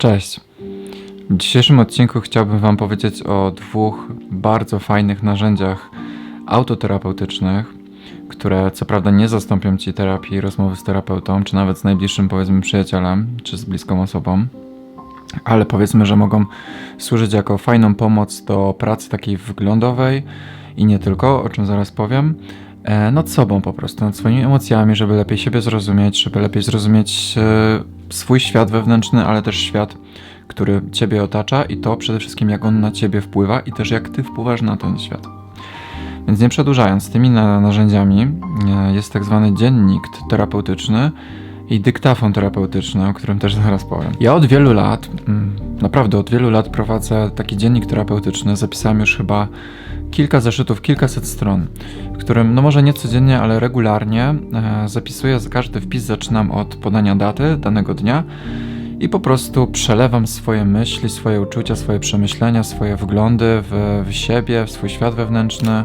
Cześć. W dzisiejszym odcinku chciałbym Wam powiedzieć o dwóch bardzo fajnych narzędziach autoterapeutycznych, które co prawda nie zastąpią Ci terapii rozmowy z terapeutą, czy nawet z najbliższym powiedzmy przyjacielem, czy z bliską osobą, ale powiedzmy, że mogą służyć jako fajną pomoc do pracy takiej wyglądowej i nie tylko, o czym zaraz powiem, nad sobą po prostu, nad swoimi emocjami, żeby lepiej siebie zrozumieć, żeby lepiej zrozumieć e, swój świat wewnętrzny, ale też świat, który Ciebie otacza i to przede wszystkim jak on na Ciebie wpływa i też jak Ty wpływasz na ten świat. Więc nie przedłużając, tymi na, narzędziami e, jest tak zwany dziennik terapeutyczny i dyktafon terapeutyczny, o którym też zaraz powiem. Ja od wielu lat, mm, naprawdę od wielu lat prowadzę taki dziennik terapeutyczny. Zapisałem już chyba kilka zeszytów, kilkaset stron, w którym, no może nie codziennie, ale regularnie e, zapisuję każdy wpis. Zaczynam od podania daty danego dnia i po prostu przelewam swoje myśli, swoje uczucia, swoje przemyślenia, swoje wglądy w, w siebie, w swój świat wewnętrzny.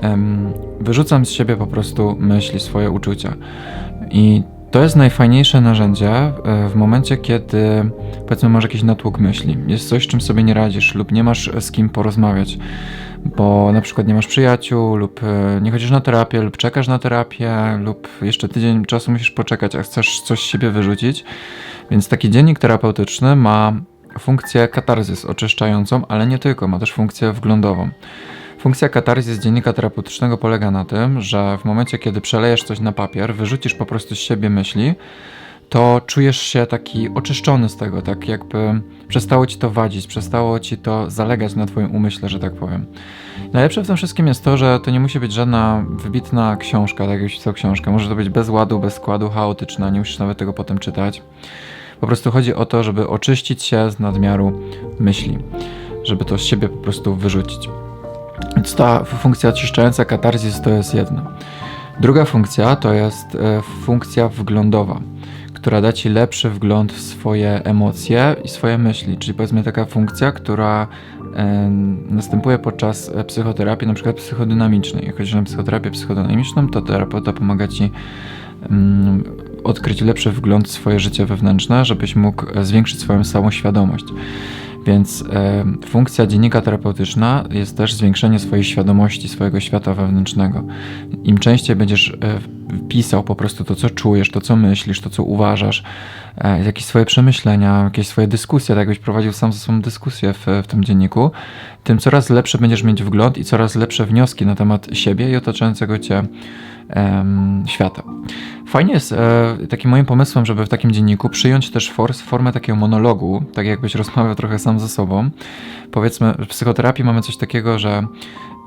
Em, Wyrzucam z siebie po prostu myśli, swoje uczucia. I to jest najfajniejsze narzędzie e, w momencie, kiedy powiedzmy masz jakiś natłok myśli, jest coś, czym sobie nie radzisz lub nie masz z kim porozmawiać, bo na przykład nie masz przyjaciół lub e, nie chodzisz na terapię lub czekasz na terapię lub jeszcze tydzień czasu musisz poczekać, a chcesz coś z siebie wyrzucić. Więc taki dziennik terapeutyczny ma funkcję katarzys oczyszczającą, ale nie tylko, ma też funkcję wglądową. Funkcja katarzis dziennika terapeutycznego polega na tym, że w momencie, kiedy przelejesz coś na papier, wyrzucisz po prostu z siebie myśli, to czujesz się taki oczyszczony z tego, tak jakby przestało ci to wadzić, przestało ci to zalegać na twoim umyśle, że tak powiem. Najlepsze w tym wszystkim jest to, że to nie musi być żadna wybitna książka, tak jakbyś pisał książkę. Może to być bez ładu, bez składu, chaotyczna, nie musisz nawet tego potem czytać. Po prostu chodzi o to, żeby oczyścić się z nadmiaru myśli, żeby to z siebie po prostu wyrzucić. Więc ta funkcja oczyszczająca katarzis to jest jedno. Druga funkcja to jest e, funkcja wglądowa, która da ci lepszy wgląd w swoje emocje i swoje myśli, czyli powiedzmy taka funkcja, która e, następuje podczas e, psychoterapii, na przykład psychodynamicznej. Jak chodzisz na psychoterapię psychodynamiczną, to terapeuta pomaga ci mm, odkryć lepszy wgląd w swoje życie wewnętrzne, żebyś mógł zwiększyć swoją samoświadomość. Więc e, funkcja dziennika terapeutyczna jest też zwiększenie swojej świadomości, swojego świata wewnętrznego. Im częściej będziesz e, pisał po prostu to, co czujesz, to, co myślisz, to, co uważasz, e, jakieś swoje przemyślenia, jakieś swoje dyskusje, tak jakbyś prowadził sam ze sobą dyskusję w, w tym dzienniku, tym coraz lepszy będziesz mieć wgląd i coraz lepsze wnioski na temat siebie i otaczającego cię świata. Fajnie jest e, takim moim pomysłem, żeby w takim dzienniku przyjąć też for, formę takiego monologu, tak jakbyś rozmawiał trochę sam ze sobą. Powiedzmy, w psychoterapii mamy coś takiego, że,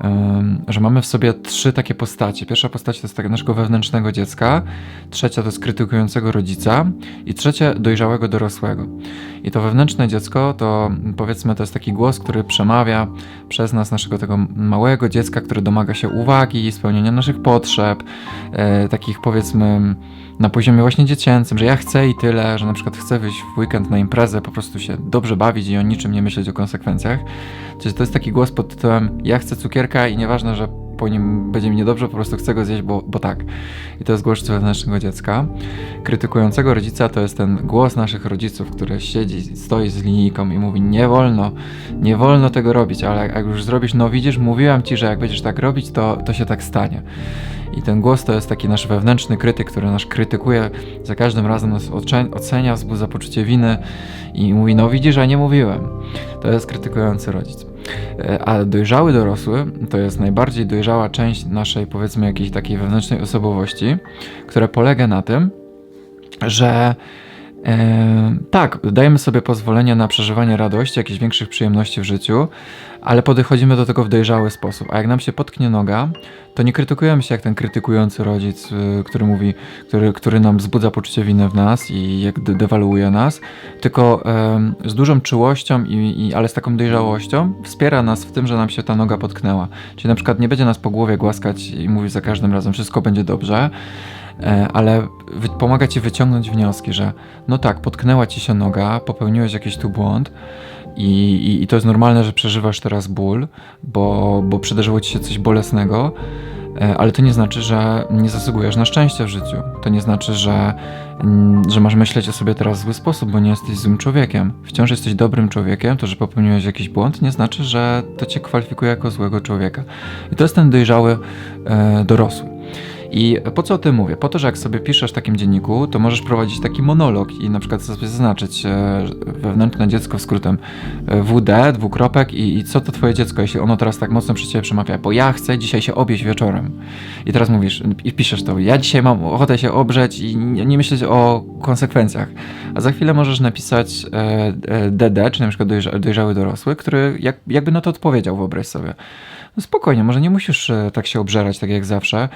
em, że mamy w sobie trzy takie postacie. Pierwsza postać to jest tak naszego wewnętrznego dziecka, trzecia to jest krytykującego rodzica i trzecia dojrzałego dorosłego. I to wewnętrzne dziecko to powiedzmy to jest taki głos, który przemawia przez nas, naszego tego małego dziecka, który domaga się uwagi, spełnienia naszych potrzeb, e, takich powiedzmy na poziomie właśnie dziecięcym, że ja chcę i tyle, że na przykład chcę wyjść w weekend na imprezę, po prostu się dobrze bawić i o niczym nie myśleć o konsekwencjach. Czyli to jest taki głos pod tytułem ja chcę cukierka i nieważne, że po nim będzie mi niedobrze, po prostu chcę go zjeść, bo, bo tak. I to jest głos wewnętrznego dziecka. Krytykującego rodzica to jest ten głos naszych rodziców, który siedzi, stoi z linijką i mówi nie wolno, nie wolno tego robić, ale jak już zrobisz, no widzisz, mówiłam ci, że jak będziesz tak robić, to, to się tak stanie. I ten głos to jest taki nasz wewnętrzny krytyk, który nas krytykuje, za każdym razem nas ocenia, wzbudza poczucie winy i mówi, no widzisz, a nie mówiłem. To jest krytykujący rodzic. E, A dojrzały dorosły to jest najbardziej dojrzała część naszej, powiedzmy, jakiejś takiej wewnętrznej osobowości, która polega na tym, że e, tak, dajemy sobie pozwolenie na przeżywanie radości, jakichś większych przyjemności w życiu, ale podchodzimy do tego w dojrzały sposób. A jak nam się potknie noga, to nie krytykujemy się jak ten krytykujący rodzic, y, który mówi, który, który nam wzbudza poczucie winy w nas i jak de dewaluuje nas, tylko em, z dużą czułością, i, i, ale z taką dojrzałością wspiera nas w tym, że nam się ta noga potknęła. Czyli na przykład nie będzie nas po głowie głaskać i mówić za każdym razem, wszystko będzie dobrze, ale wy, pomaga ci wyciągnąć wnioski, że no tak, potknęła ci się noga, popełniłeś jakiś tu błąd, i, i, I, to jest normalne, że przeżywasz teraz ból, bo, bo przydarzyło ci się coś bolesnego, E, Ale to nie znaczy, że nie zasługujesz na szczęście w życiu. To nie znaczy, że, mm, że masz myśleć o sobie teraz w zły sposób, bo nie jesteś złym człowiekiem. Wciąż jesteś dobrym człowiekiem. To, że popełniłeś jakiś błąd, nie znaczy, że to cię kwalifikuje jako złego człowieka. I to jest ten dojrzały e, dorosły. I po co o tym mówię? Po to, że jak sobie piszesz w takim dzienniku, to możesz prowadzić taki monolog i na przykład sobie zaznaczyć e, wewnętrzne dziecko skrótem e, WD, dwukropek i, i co to twoje dziecko, jeśli ono teraz tak mocno przy ciebie przemawia, bo ja chcę dzisiaj się objeść wieczorem. I teraz mówisz i piszesz to, ja dzisiaj mam ochotę się obrzeć i nie, nie myśleć o konsekwencjach. A za chwilę możesz napisać e, DD, czy na przykład dojrza, dojrzały dorosły, który jak, jakby na to odpowiedział, wyobraź sobie. No spokojnie, może nie musisz e, tak się obżerać, tak jak zawsze.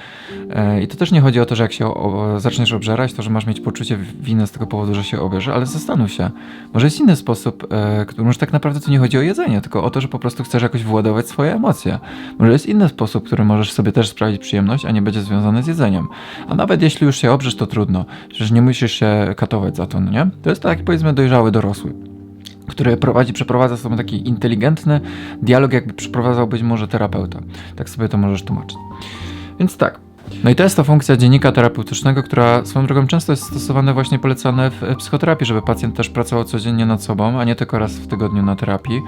E, I to też nie chodzi o to, że jak się zaczniesz obżerać, to że masz mieć poczucie winy z tego powodu, że się obierze, ale zastanów się. Może jest inny sposób, e, który, może tak naprawdę to nie chodzi o jedzenie, tylko o to, że po prostu chcesz jakoś władować swoje emocje. Może jest inny sposób, który możesz sobie też sprawić przyjemność, a nie będzie związany z jedzeniem. A nawet jeśli już się obrzesz, to trudno. Przecież nie musisz się katować za to, no nie? To jest taki powiedzmy dojrzały dorosły który prowadzi, przeprowadza sobie taki inteligentny dialog, jakby przeprowadzał być może terapeuta. Tak sobie to możesz tłumaczyć. Więc tak. No i to jest ta funkcja dziennika terapeutycznego, która swoją drogą często jest stosowana właśnie polecane w psychoterapii, żeby pacjent też pracował codziennie nad sobą, a nie tylko raz w tygodniu na terapii.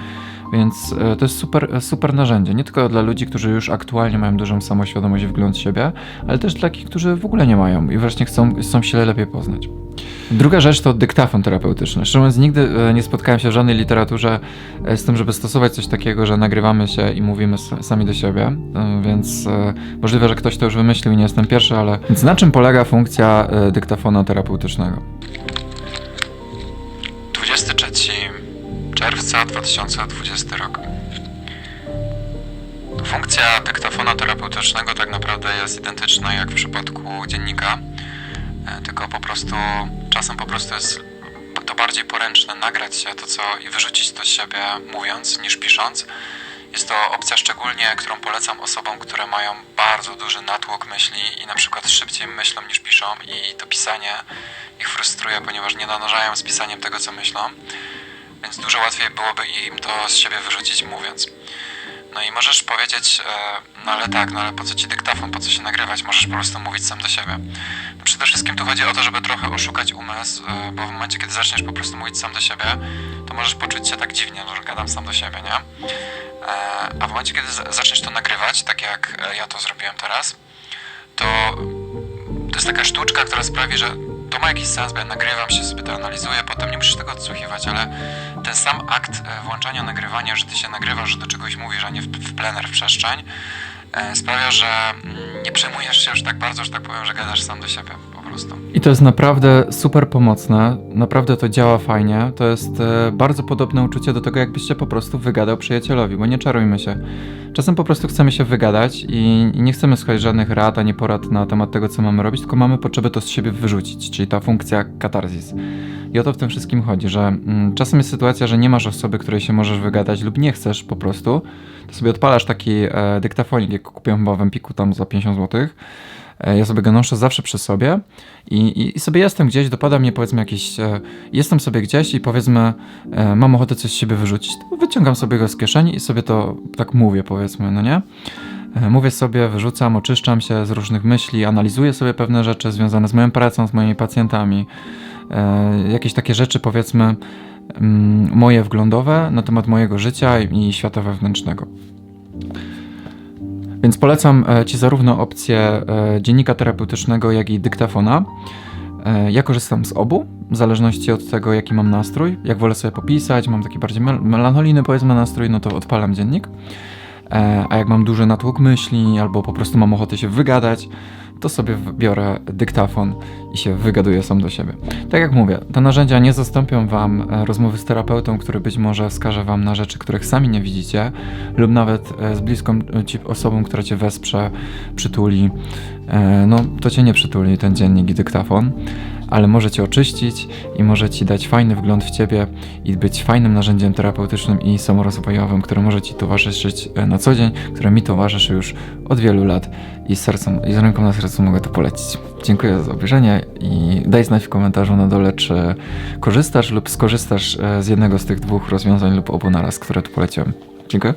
Więc e, to jest super, super narzędzie. Nie tylko dla ludzi, którzy już aktualnie mają dużą samoświadomość i wgląd w siebie, ale też dla takich, którzy w ogóle nie mają i wreszcie chcą, chcą się lepiej poznać. Druga rzecz to dyktafon terapeutyczny. Szczerze mówiąc, nigdy e, nie spotkałem się w żadnej literaturze e, z tym, żeby stosować coś takiego, że nagrywamy się i mówimy sami do siebie, więc możliwe, że ktoś to już wymyślił i nie jestem pierwszy, ale... Więc na czym polega funkcja e, dyktafona terapeutycznego? 23 czerwca 2020 rok. Funkcja dyktafona terapeutycznego tak naprawdę jest identyczna jak w przypadku dziennika, e, tylko po prostu czasem po prostu jest to bardziej poręczne nagrać się to co i wyrzucić to z siebie mówiąc niż pisząc. Jest to opcja szczególnie, którą polecam osobom, które mają bardzo duży natłok myśli i na przykład szybciej myślą niż piszą i to pisanie ich frustruje, ponieważ nie nadążają z pisaniem tego, co myślą. Więc dużo łatwiej byłoby im to z siebie wyrzucić mówiąc. No i możesz powiedzieć, e, no ale tak, no ale po co ci dyktafon, po co się nagrywać, możesz po prostu mówić sam do siebie. No przede wszystkim tu chodzi o to, żeby trochę oszukać umysł, e, bo w momencie, kiedy zaczniesz po prostu mówić sam do siebie, to możesz poczuć się tak dziwnie, no, że gadam sam do siebie, nie? E, a w momencie, kiedy za- zaczniesz to nagrywać, tak jak e, ja to zrobiłem teraz, to to jest taka sztuczka, która sprawi, że to ma jakiś sens, bo ja nagrywam się, sobie to analizuję, potem nie musisz tego odsłuchiwać, ale ten sam akt e, włączania nagrywania, że ty się nagrywasz, że do czegoś mówisz, a nie w, plener, w przestrzeń, sprawia, że mm, nie przejmujesz się już tak bardzo, że tak powiem, że gadasz sam do siebie prostu. I to jest naprawdę super pomocne, naprawdę to działa fajnie, to jest e, bardzo podobne uczucie do tego, jakbyś się po prostu wygadał przyjacielowi, bo nie czarujmy się. Czasem po prostu chcemy się wygadać i, nie chcemy słuchać żadnych rad ani porad na temat tego, co mamy robić, tylko mamy potrzebę to z siebie wyrzucić, czyli ta funkcja katarzis. I o to w tym wszystkim chodzi, że mm, czasem jest sytuacja, że nie masz osoby, której się możesz wygadać lub nie chcesz po prostu, to sobie odpalasz taki e, dyktafonik, jak kupiłem chyba w Empiku tam za 50 zł. E, Ja sobie go noszę zawsze przy sobie i, i, sobie jestem gdzieś, dopada mnie powiedzmy jakiś, e, jestem sobie gdzieś i powiedzmy e, mam ochotę coś z siebie wyrzucić, wyciągam sobie go z kieszeni i sobie to tak mówię powiedzmy, no nie? Mówię sobie, wyrzucam, oczyszczam się z różnych myśli, analizuję sobie pewne rzeczy związane z moją pracą, z moimi pacjentami, jakieś takie rzeczy powiedzmy mm, moje wglądowe na temat mojego życia i świata wewnętrznego. Więc polecam e, Ci zarówno opcję e, dziennika terapeutycznego, jak i dyktafona. E, Ja korzystam z obu, w zależności od tego, jaki mam nastrój. Jak wolę sobie popisać, mam taki bardziej mel- melancholijny, powiedzmy, nastrój, no to odpalam dziennik. A jak mam duży natłok myśli, albo po prostu mam ochotę się wygadać, to sobie biorę dyktafon i się wygaduję sam do siebie. Tak jak mówię, te narzędzia nie zastąpią Wam e, rozmowy z terapeutą, który być może wskaże Wam na rzeczy, których sami nie widzicie, lub nawet e, z bliską e, ci osobą, która Cię wesprze, przytuli. E, No, to Cię nie przytuli ten dziennik i dyktafon, ale może Cię oczyścić i może Ci dać fajny wgląd w Ciebie i być fajnym narzędziem terapeutycznym i samorozwojowym, które może Ci towarzyszyć e, na co dzień, które mi towarzyszy już od wielu lat i z sercem, i z ręką na sercu mogę to polecić. Dziękuję za obejrzenie i daj znać w komentarzu na dole, czy korzystasz lub skorzystasz e, z jednego z tych dwóch rozwiązań lub obu naraz, które tu poleciłem. Dziękuję.